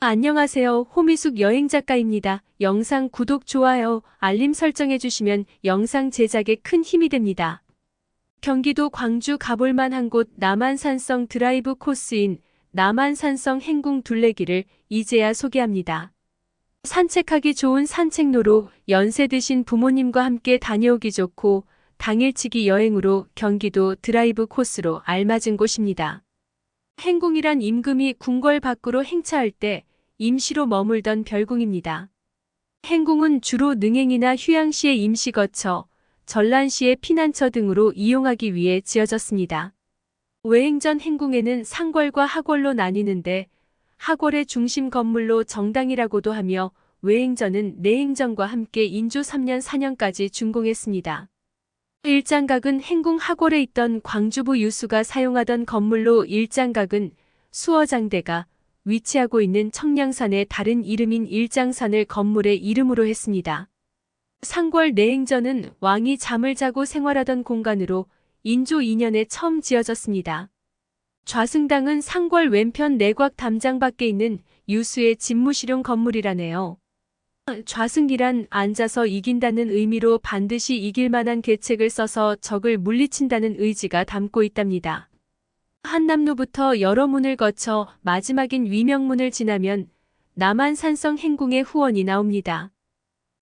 안녕하세요. 호미숙 여행작가입니다. 영상 구독, 좋아요, 알림 설정해주시면 영상 제작에 큰 힘이 됩니다. 경기도 광주 가볼만한 곳 남한산성 드라이브 코스인 남한산성 행궁 둘레길을 이제야 소개합니다. 산책하기 좋은 산책로로 연세 드신 부모님과 함께 다녀오기 좋고 당일치기 여행으로 경기도 드라이브 코스로 알맞은 곳입니다. 행궁이란 임금이 궁궐 밖으로 행차할 때 임시로 머물던 별궁입니다. 행궁은 주로 능행이나 휴양시에 임시 거처, 전란시의 피난처 등으로 이용하기 위해 지어졌습니다. 외행전 행궁에는 상궐과 하궐로 나뉘는데 하궐의 중심 건물로 정당이라고도 하며 외행전은 내행전과 함께 인조 3년 4년까지 준공했습니다. 일장각은 행궁 하궐에 있던 광주부 유수가 사용하던 건물로 일장각은 수어장대가 위치하고 있는 청량산의 다른 이름인 일장산을 건물의 이름으로 했습니다. 상궐 내행전은 왕이 잠을 자고 생활하던 공간으로 인조 2년에 처음 지어졌습니다. 좌승당은 상궐 왼편 내곽 담장 밖에 있는 유수의 집무실용 건물이라네요. 좌승이란 앉아서 이긴다는 의미로 반드시 이길 만한 계책을 써서 적을 물리친다는 의지가 담고 있답니다. 한남로부터 여러 문을 거쳐 마지막인 위명문을 지나면 남한산성 행궁의 후원이 나옵니다.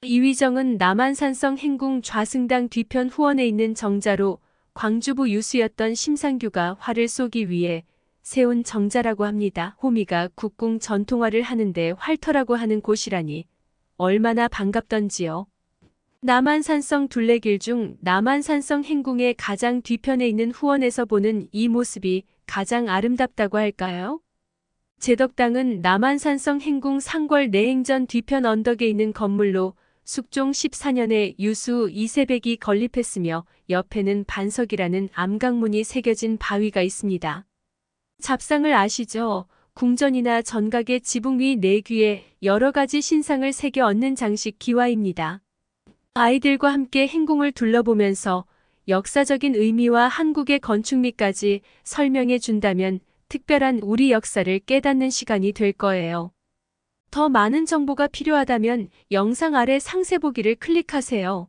이위정은 남한산성 행궁 좌승당 뒤편 후원에 있는 정자로 광주부 유수였던 심상규가 화를 쏘기 위해 세운 정자라고 합니다. 호미가 국궁 전통화를 하는데 활터라고 하는 곳이라니 얼마나 반갑던지요. 남한산성 둘레길 중 남한산성 행궁의 가장 뒤편에 있는 후원에서 보는 이 모습이 가장 아름답다고 할까요? 제덕당은 남한산성 행궁 상궐 내행전 뒤편 언덕에 있는 건물로 숙종 14년에 유수 이세백이 건립했으며 옆에는 반석이라는 암각문이 새겨진 바위가 있습니다. 잡상을 아시죠? 궁전이나 전각의 지붕 위 내귀에 여러 가지 신상을 새겨 얹는 장식 기와입니다. 아이들과 함께 행궁을 둘러보면서 역사적인 의미와 한국의 건축미까지 설명해 준다면 특별한 우리 역사를 깨닫는 시간이 될 거예요. 더 많은 정보가 필요하다면 영상 아래 상세 보기를 클릭하세요.